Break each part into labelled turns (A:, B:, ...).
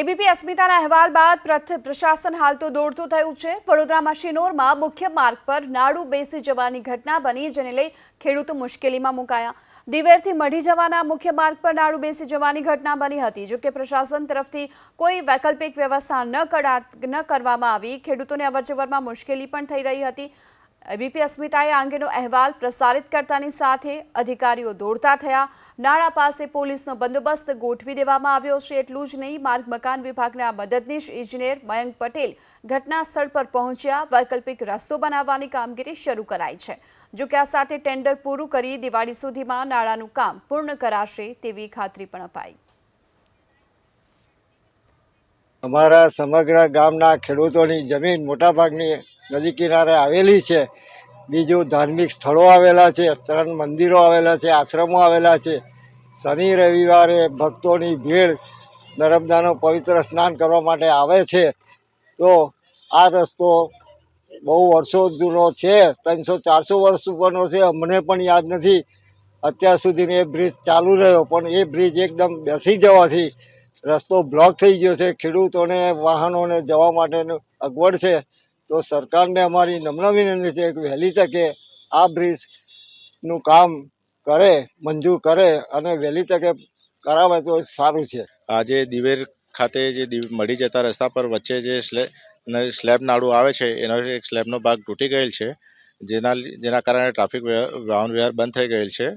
A: ABP અસ્મિતાના અહેવાલ બાદ પ્રશાસન હાલ તો દોડતું થયું છે. વડોદરામાં શિનોરમાં મુખ્ય માર્ગ પર નાડું બેસી જવાની ઘટના બની જેને લઈ ખેડૂતો મુશ્કેલીમાં મુકાયા. દિવેરથી મઢી જવાના મુખ્ય માર્ગ પર નાડું બેસી જવાની ઘટના બની હતી. જોકે પ્રશાસન તરફથી કોઈ વૈકલ્પિક વ્યવસ્થા ન કરા ન કરવામાં આવી. ખેડૂતોને અવરજવરમાં મુશ્કેલી પણ થઈ રહી હતી. એબીપી અસ્મિતાએ અંગેનો અહેવાલ પ્રસારિત કરતાની સાથે અધિકારીઓ દોડતા થયા. નાળા પાસે પોલીસનો બંદોબસ્ત ગોઠવી દેવામાં આવ્યો છે એટલું જ નહીં, માર્ગ મકાન વિભાગના મદદનીશ ઇજનેર મયંક પટેલ ઘટના સ્થળ પર પહોંચ્યા, વૈકલ્પિક રસ્તો બનાવવાની કામગીરી શરૂ કરાઈ છે. જો કે આ સાથે ટેન્ડર પૂરું કરી દિવાળી સુધીમાં નાળાનું કામ પૂર્ણ કરાશે તેવી ખાતરી પણ અપાઈ.
B: અમારા સમગ્ર ગામના ખેડૂતોની જમીન મોટાભાગની નદી કિનારે આવેલી છે. બીજું ધાર્મિક સ્થળો આવેલા છે, ત્રણ મંદિરો આવેલા છે, આશ્રમો આવેલા છે. શનિ, રવિવારે ભક્તોની ભીડ નર્મદાનું પવિત્ર સ્નાન કરવા માટે આવે છે. તો આ રસ્તો બહુ વર્ષો જૂનો છે, ત્રણસો, ચારસો વર્ષ ઉપરનો છે. અમને પણ યાદ નથી. અત્યાર સુધી એ બ્રિજ ચાલુ રહ્યો, પણ એ બ્રિજ એકદમ બેસી જવાથી રસ્તો બ્લોક થઈ ગયો છે. ખેડૂતોને, વાહનોને જવા માટેનું અગવડ છે. તો સરકારને અમારી નમ્ર વિનંતી છે કે વહેલી તકે આ બ્રિજનું કામ કરે, મંજૂર કરે અને વહેલી તકે કરાવે તો સારું છે.
C: આજે દિવેર ખાતે જે મળી જતા રસ્તા પર વચ્ચે જે સ્લે સ્લેબ નાળું આવે છે, એનો એક સ્લેબનો ભાગ તૂટી ગયેલ છે, જેના જેના કારણે ટ્રાફિક વાહન વ્યવહાર બંધ થઈ ગયેલ છે.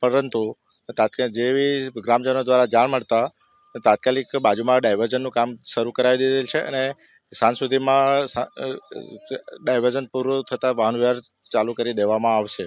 C: પરંતુ તાત્કાલિક, જેવી ગ્રામજનો દ્વારા જાણ મળતા તાત્કાલિક બાજુમાં ડાયવર્ઝનનું કામ શરૂ કરાવી દીધેલ છે અને સાંજ સુધીમાં ડાયવર્ઝન પૂરું થતાં વાહન વ્યવહાર ચાલુ કરી દેવામાં આવશે.